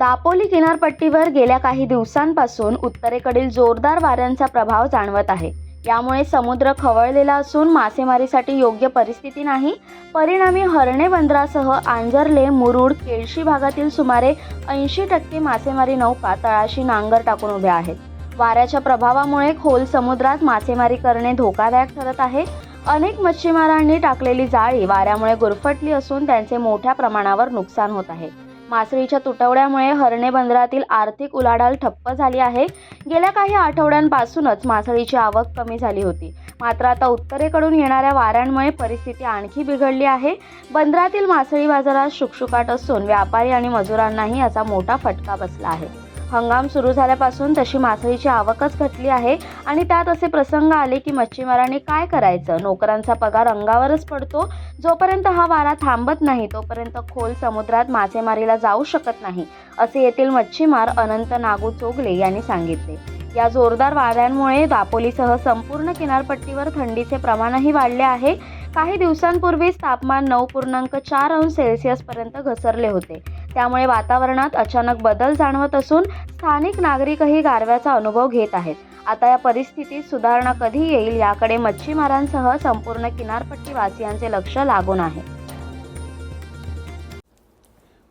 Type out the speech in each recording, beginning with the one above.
दापोली किनारपट्टीवर गेल्या काही दिवसांपासून उत्तरेकडील जोरदार वाऱ्यांचा प्रभाव जाणवत आहे. यामुळे समुद्र खवळलेला असून मासेमारीसाठी योग्य परिस्थिती नाही. परिणामी हरणे बंदरासह आंजर्ले मुरुड केळशी भागातील सुमारे ऐंशी टक्के मासेमारी नौका तळाशी नांगर टाकून उभ्या आहेत. वाऱ्याच्या प्रभावामुळे खोल समुद्रात मासेमारी करणे धोकादायक ठरत आहे. अनेक मच्छीमारांनी टाकलेली जाळी वाऱ्यामुळे गुरफटली असून त्यांचे मोठ्या प्रमाणावर नुकसान होत आहे. मासळीच्या तुटवड्यामुळे हरणे बंदरातील आर्थिक उलाढाल ठप्प झाली आहे. गेल्या काही आठवड्यांपासूनच मासळीची आवक कमी झाली होती. मात्र आता उत्तरेकडून येणाऱ्या वाऱ्यांमुळे परिस्थिती आणखी बिघडली आहे. बंदरातील मासळी बाजारात शुकशुकाट असून व्यापारी आणि मजुरांनाही याचा मोठा फटका बसला आहे. हंगाम सुरू झाल्यापासून तशी मासळीची आवकच घटली आहे आणि त्यात असे प्रसंग आले की मच्छीमारांनी काय करायचं? नोकरांचा पगार अंगावरच पडतो. जोपर्यंत हा वारा थांबत नाही तोपर्यंत खोल समुद्रात मासेमारीला जाऊ शकत नाही असे येथील मच्छीमार अनंत नागू चोगले यांनी सांगितले. या जोरदार वाऱ्यांमुळे दापोलीसह संपूर्ण किनारपट्टीवर थंडीचे प्रमाणही वाढले आहे. काही दिवसांपूर्वीच तापमान नऊ पूर्णांक चार अंश सेल्सिअसपर्यंत घसरले होते. त्यामुळे वातावरणात अचानक बदल जाणवत असून स्थानिक नागरिकही गारव्याचा अनुभव घेत आहेत. आता या परिस्थितीत सुधारणा कधी येईल याकडे मच्छीमारांसह संपूर्ण किनारपट्टी वासियांचे लक्ष लागून आहे.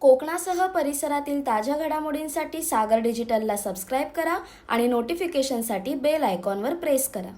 कोकणासह परिसरातील ताज्या घडामोडींसाठी सागर डिजिटलला सबस्क्राईब करा आणि नोटिफिकेशनसाठी बेल आयकॉनवर प्रेस करा.